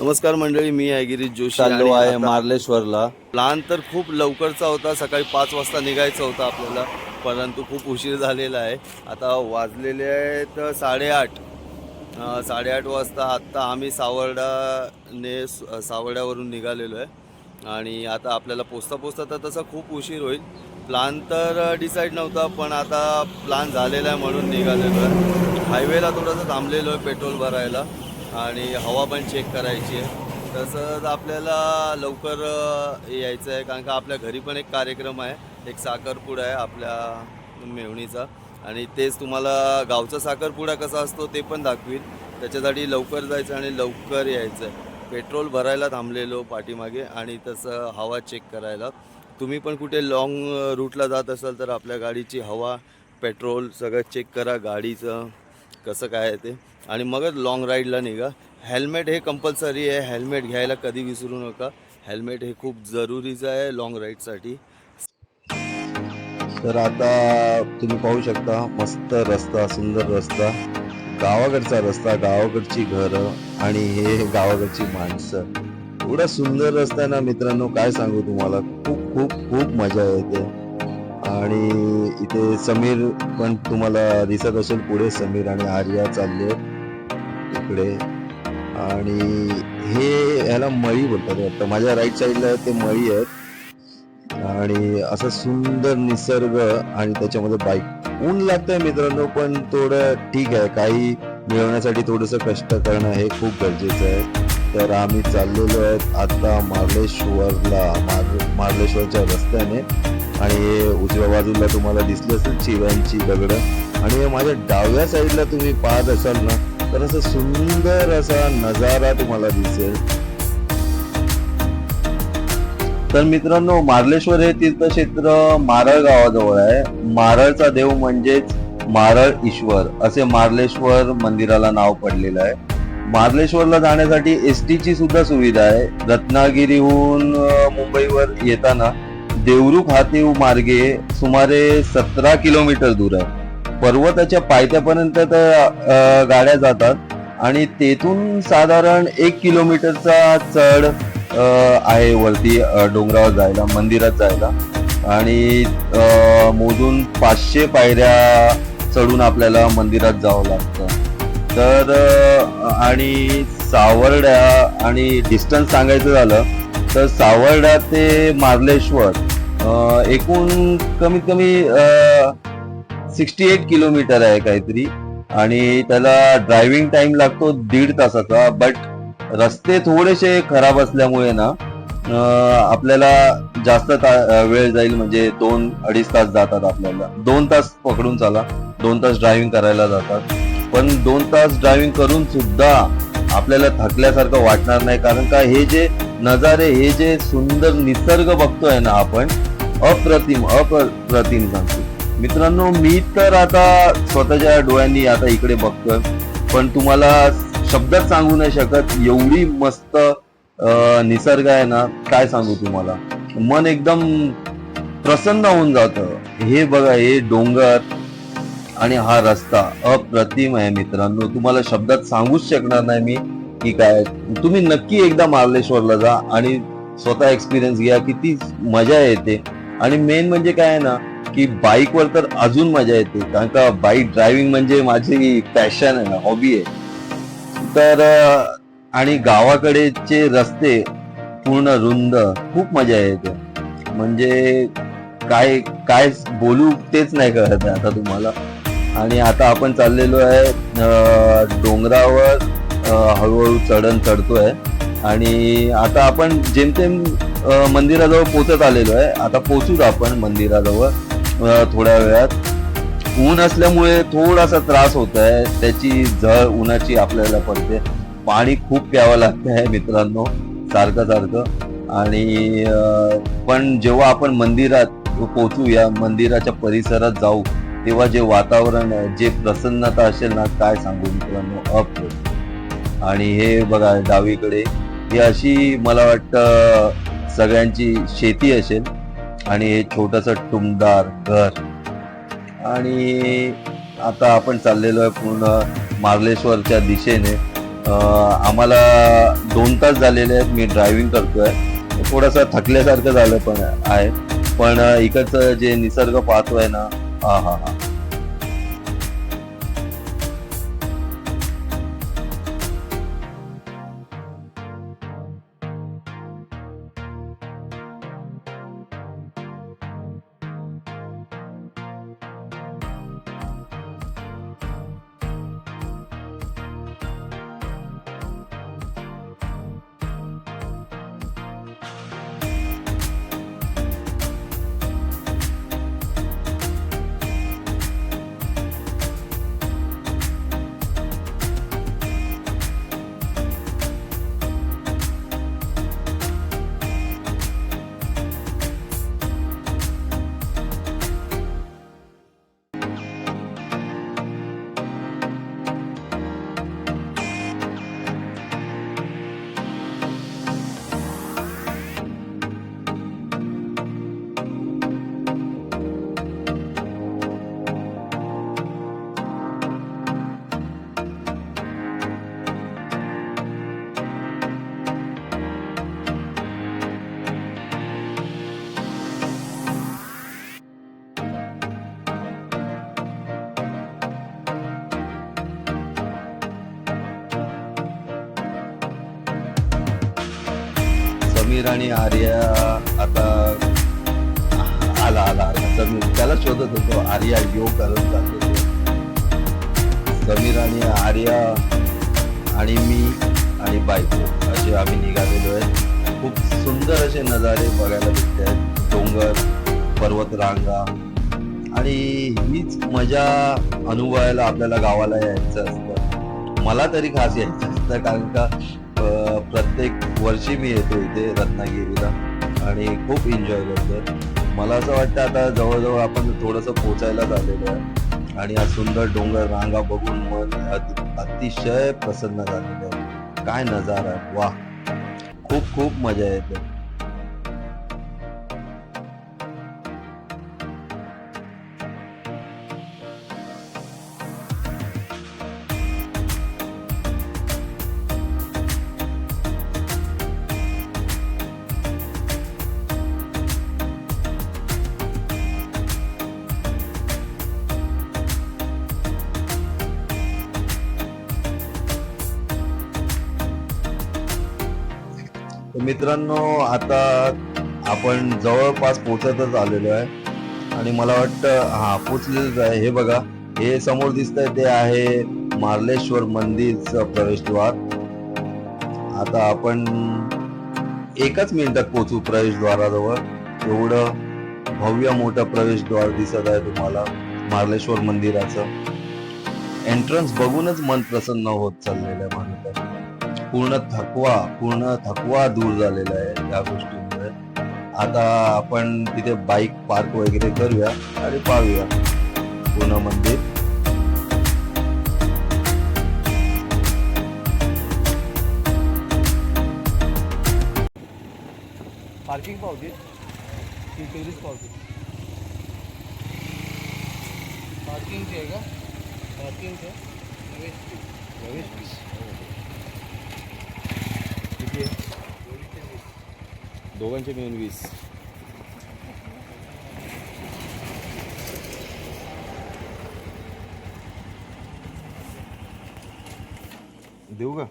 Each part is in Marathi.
नमस्कार मंडळी मी आहे गिरीश जोशी चाललो आहे मार्लेश्वरला. प्लान तर खूप लवकरचा होता सकाळी पाच वाजता निघायचं होतं आपल्याला परंतु खूप उशीर झालेला आहे. आता वाजलेले आहेत साडेआठ. साडेआठ वाजता आत्ता आम्ही सावर्डाने सावर्ड्यावरून निघालेलो आहे. आणि आता आपल्याला पोचता पोचता तर तसा खूप उशीर होईल. प्लान तर डिसाईड नव्हता पण आता प्लान झालेला आहे म्हणून निघालेलो आहे. हायवेला थोडंसं थांबलेलो आहे पेट्रोल भरायला. आणि हवा पण चेक करायची आहे. तसंच आपल्याला लवकर यायचं आहे. कारण का आपल्या घरी पण एक कार्यक्रम आहे. एक साखरपुडा आहे आपल्या मेवणीचा. आणि तेच तुम्हाला गावचा साखरपुडा कसा असतो ते पण दाखवीन. त्याच्यासाठी लवकर जायचं आणि लवकर यायचं आहे. पेट्रोल भरायला थांबलेलो पाठीमागे आणि तसं हवा चेक करायला. तुम्ही पण कुठे लाँग रूटला जात असाल तर आपल्या गाडीची हवा पेट्रोल सगळं चेक करा गाडीचं. कसं काय आहे ते? आणि मगच लॉंग राईडला निघा. हेल्मेट हे कंपल्सरी आहे. हेल्मेट घ्यायला कधी विसरू नका. हेल्मेट हे खूप जरुरीचं आहे लॉंग राईडसाठी तर आता तुम्ही पाहू शकता मस्त रस्ता सुंदर रस्ता. गावाकडचा रस्ता गावाकडची घरं आणि हे गावाकडची माणसं. एवढा सुंदर रस्ता आहे ना मित्रांनो काय सांगू तुम्हाला? खूप खूप खूप मजा येते. आणि इथे समीर पण तुम्हाला दिसत असेल पुढे. समीर आणि आर्या चालले इकडे. आणि हे ह्याला मळी बोलतात वाटतं. माझ्या राईट साईडला ते मळी आहेत. आणि असं सुंदर निसर्ग आणि त्याच्यामध्ये बाईक ऊन लागतंय मित्रांनो पण थोडं ठीक आहे. काही मिळवण्यासाठी थोडस कष्ट करणं हे खूप गरजेचं आहे. तर आम्ही चाललेलो आहेत आता मार्लेश्वरला मार्ले- मार्लेश्वरच्या रस्त्याने. आणि हे उजव्या बाजूला तुम्हाला दिसलं असेल चिव्यांची दगड. आणि हे माझ्या डाव्या साईडला तुम्ही पाहत असाल ना तर असं सुंदर असा नजारा तुम्हाला दिसेल. तर मित्रांनो मार्लेश्वर हे तीर्थक्षेत्र मारळ गावाजवळ आहे. मारळचा देव म्हणजेच मारळ ईश्वर असे मार्लेश्वर मंदिराला नाव पडलेलं आहे. मार्लेश्वरला जाण्यासाठी एस ची सुद्धा सुविधा आहे. रत्नागिरीहून मुंबईवर येताना देवरुख हातीव मार्गे सुमारे सतरा किलोमीटर दूर आहे. पर्वताच्या पायथ्यापर्यंत तर गाड्या जातात आणि तेथून साधारण एक किलोमीटरचा चढ आहे वरती डोंगरावर जायला मंदिरात जायला. आणि मोजून पाचशे पायऱ्या चढून आपल्याला मंदिरात जावं लागतं. तर आणि सावर्ड्या आणि डिस्टन्स सांगायचं झालं तर सावर्डा ते मार्लेश्वर एकूण कमीत कमी सिक्स्टी एट किलोमीटर आहे काहीतरी. आणि त्याला ड्रायव्हिंग टाइम लागतो दीड तासाचा बट रस्ते थोडेसे खराब असल्यामुळे ना आपल्याला जास्त ता- वेळ जाईल म्हणजे दोन अडीच तास जातात आपल्याला. दोन तास पकडून चाला दोन तास ड्रायव्हिंग करायला जातात. पण दोन तास ड्रायव्हिंग करून सुद्धा आपल्याला थकल्यासारखं वाटणार नाही कारण का हे जे नजारे हे जे सुंदर निसर्ग बघतोय ना आपण अप्रतिम अप्रतिम सांगतो. मित्रांनो मी तर आता स्वतःच्या डोळ्यांनी आता इकडे बघतोय पण तुम्हाला शब्दात सांगू नाही शकत एवढी मस्त निसर्ग आहे ना काय सांगू तुम्हाला? मन एकदम प्रसन्न होऊन जात. हे बघा हे डोंगर आणि हा रस्ता अप्रतिम आहे मित्रांनो. तुम्हाला शब्दात सांगूच शकणार नाही मी. की काय? तुम्ही नक्की एकदा मार्लेश्वरला जा आणि स्वतः एक्सपिरियन्स घ्या किती मजा येते. आणि मेन म्हणजे काय आहे ना की बाईकवर तर अजून मजा येते. कारण का बाईक ड्रायव्हिंग म्हणजे माझी पॅशन आहे ना हॉबी आहे. तर आणि गावाकडेचे रस्ते पूर्ण रुंद खूप मजा येते. म्हणजे काय काय बोलू तेच नाही कळत आहे आता तुम्हाला. आणि आता आपण चाललेलो आहे डोंगरावर हळूहळू चढण चढतोय. आणि आता आपण जेमतेम मंदिराजवळ पोचत आलेलो आहे. आता पोचूच आपण मंदिराजवळ थोड्या वेळात. ऊन असल्यामुळे थोडासा त्रास होत आहे त्याची झळ उन्हाची आपल्याला पडते. पाणी खूप प्यावं लागतं आहे मित्रांनो. सारखं सारखं. आणि पण जेव्हा आपण मंदिरात पोचू या मंदिराच्या परिसरात जाऊ तेव्हा जे वातावरण आहे जे प्रसन्नता असेल ना काय सांगू मित्रांनो? अप आणि हे बघा डावीकडे ही अशी मला वाटतं सगळ्यांची शेती असेल. आणि हे छोटस टुमदार घर. आणि आता आपण चाललेलो आहे पूर्ण मार्लेश्वरच्या दिशेने. आम्हाला दोन तास झालेले आहेत मी ड्रायव्हिंग करतोय. थोडंसं थकल्यासारखं झालं पण आहे. पण इकडचं जे निसर्ग पाहतोय ना हा हा हा. समीर आणि आर्या आता आला आला आला. समीर त्याला शोधत होतो आर्या योग करत जातो समीर आणि आर्या आणि मी आणि बायको असे आम्ही निघालेलो आहे. खूप सुंदर असे नजारे बघायला भेटते आहेत. डोंगर पर्वत रांगा. आणि हीच मजा अनुभवायला आपल्याला गावाला यायचं असतं. मला तरी खास यायचं असतं कारण का प्रत्येक वर्षी मी येतो इथे रत्नागिरीला आणि खूप एन्जॉय करतो. मला असं वाटतं आता जवळजवळ आपण थोडंसं पोचायला झालेलं आहे. आणि हा सुंदर डोंगर रांगा बघून मन अतिशय प्रसन्न झालेलं आहे. काय नजारा. वा खूप खूप मजा येते. मित्रांनो आता आपण जवळपास पोचतच आलेलो आहे. आणि मला वाटतं हा पोचलेलंच आहे. हे बघा हे समोर दिसतंय ते आहे मार्लेश्वर मंदिरचं प्रवेशद्वार. आता आपण एकच मिनिटात पोचू प्रवेशद्वाराजवळ. एवढं भव्य मोठं प्रवेशद्वार दिसत आहे तुम्हाला मार्लेश्वर मंदिराचं. एंट्रन्स बघूनच मन प्रसन्न होत चाललेलं आहे म्हणून पूर्ण थकवा पूर्ण थकवा दूर झालेला आहे या गोष्टीमुळे. आता आपण तिथे बाईक पार्क वगैरे करूया आणि पाहूया. पूर्ण मंदिर. पार्किंग पावती. ती टुरिस्ट पावती. पार्किंगची आहे का? पार्किंगचं प्रवेश प्रवेश फीस किती? आहे दोघांचे मिळून वीस. देऊ का?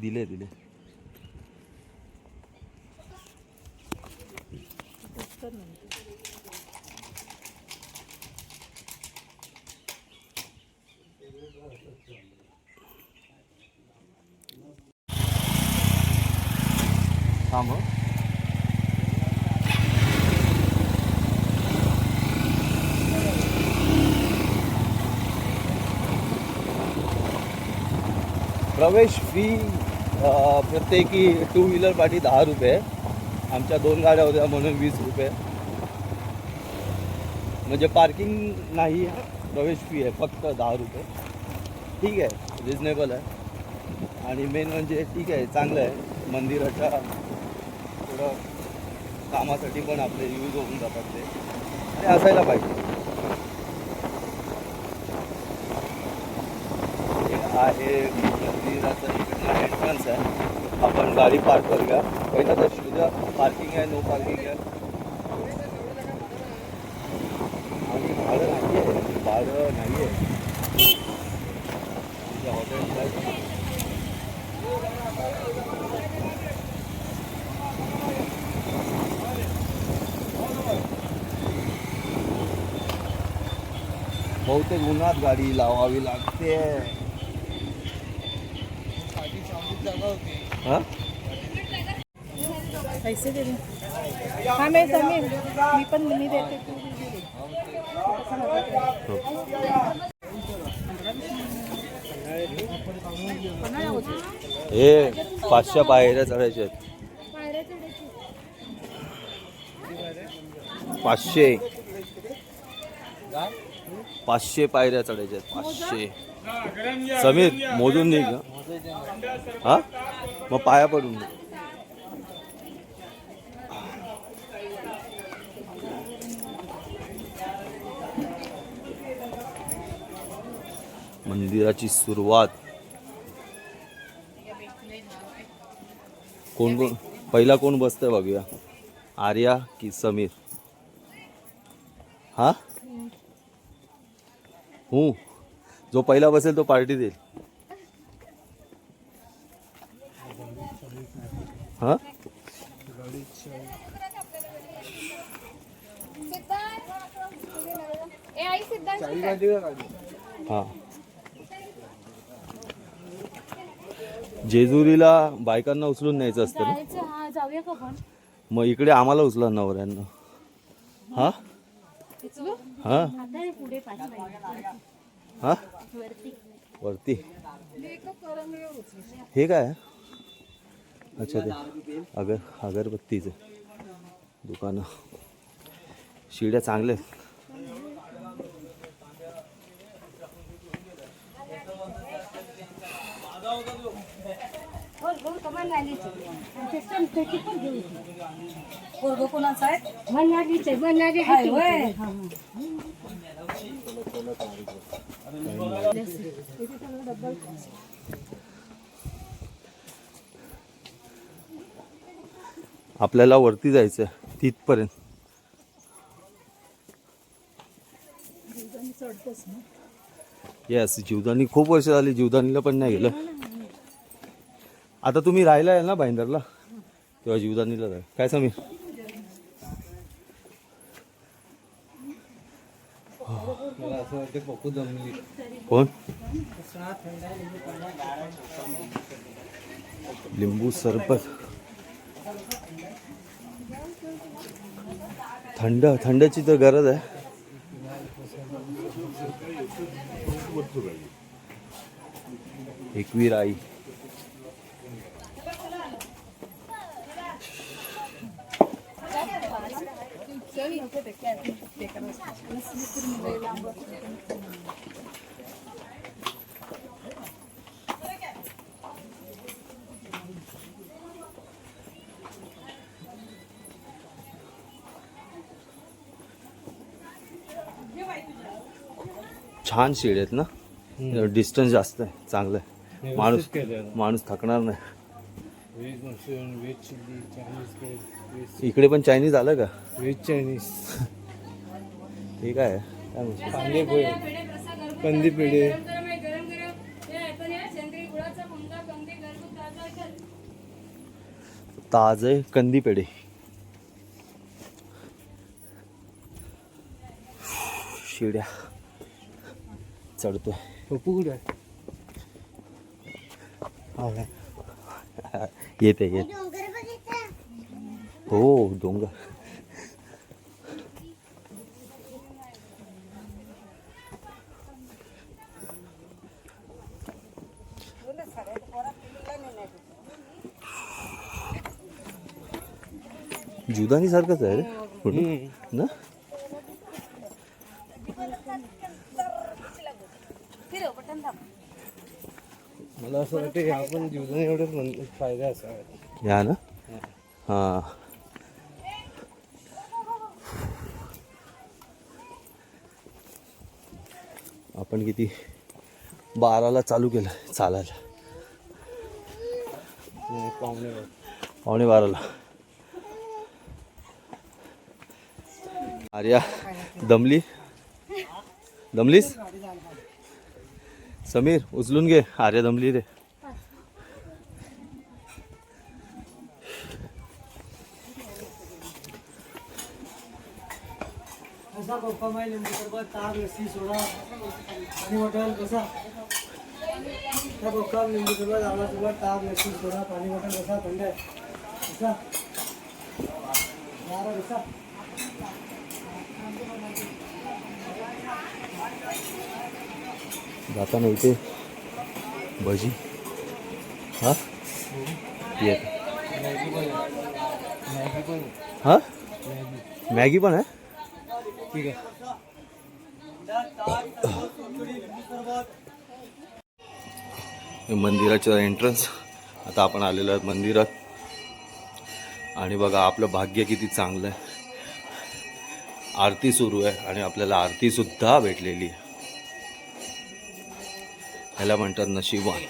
दिले दिले थांब हं. प्रवेश फी प्रत्येकी टू व्हीलर पाठी दहा रुपये आमच्या दोन गाड्या होत्या म्हणून वीस रुपये. म्हणजे पार्किंग नाही आहे, प्रवेश फी आहे. फक्त दहा रुपये. ठीक आहे. रिजनेबल आहे. आणि मेन म्हणजे ठीक आहे. चांगलं आहे. मंदिराच्या थोडं कामासाठी पण आपले यूज होऊन जातात ते. आणि असायला पाहिजे. आहे इकडनं आहे. आपण गाडी पार्क करूया पहिला तर शुद्ध पार्किंग आहे नो पार्किंग आहे. आणि भाडं नाही आहे. भाडं नाही आहे. हॉटेल बहुतेक उन्हात गाडी लावावी लागते. हा पैसे दे हा मी समीर मी पण मी देते. हे पाचशे पायऱ्या चढायच्या आहेत. पाचशे. पाचशे पायऱ्या चढायच्या आहेत पाचशे. समीर मोजून निघ हं. हा? मग पाया पडून मंदिराची सुरुवात. कोण कोण? पहिला कोण बसतंय बघूया. आर्या की समीर? हा? हू. जो पहिला बसेल तो पार्टी देईल. हा? हा. जेजुरीला बायकांना उचलून न्यायचं असतं ना? जायचं हा जाऊया का पण? मग इकडे आम्हाला उचला नवऱ्यांना. हा? हा? हा? वरती वरती. हे काय? अच्छा ते अगर अगरबत्तीचं दुकानं शिड्या चांगल्या आहेत. पोरगं कोणाचं आहे मनालीचे मनाली हाय आपल्याला वरती जायचं आहे तिथपर्यंत. येस जीवदानी खूप वर्ष झाली जीवदानीला पण नाही गेलं. आता तुम्ही राहिला आहे ना भाईंदरला तेव्हा जीवदानीला जाय. काय समीर? कोण? लिंबू सरबत. थंड थंडची तर गरज आहे. एकवीर आई. छान शेड आहेत ना? डिस्टन्स जास्त आहे चांगलं आहे. माणूस माणूस थकणार नाही. इकडे पण चायनीज आलं का? व्हेज चायनीज काय आहे? काय म्हणतो? कांदे पोहे कंदी पेढे ताजे कंदी पेढे शिड्या. आहे येते येते. हो डोंगर. जुदानी सारखंच आहे रे. मला असं वाटतं ह्या आपण जीवन एवढे फायदा असावा या ना? हां. आपण किती? बाराला चालू केलं चालायला. पावणे पावणे बाराला. आर्या दमली? दमलीस? समीर उचलून घे. आर्या दमली रे. कसा पप्पा माहिती लिंबू सरबत ताक लस्सी सोडा. पाणी बॉटल कसा त्या पप्पा लिंबू सरबत आवळा सरबत ताक लस्सी सोडा. पाणी बॉटल कसा थंड आहे. कसा गारा कसा जाताना इथे भजी. हा? येत हां? मॅगी पण हा मॅगी पण आहे? ठीक आहे हे मंदिराचं एंट्रन्स आता आपण आलेलो आहोत मंदिरात. आणि बघा आपलं भाग्य किती चांगलं आहे. आरती सुरू आहे आणि आपल्याला आरतीसुद्धा भेटलेली आहे. ह्याला म्हणतात नशिबवान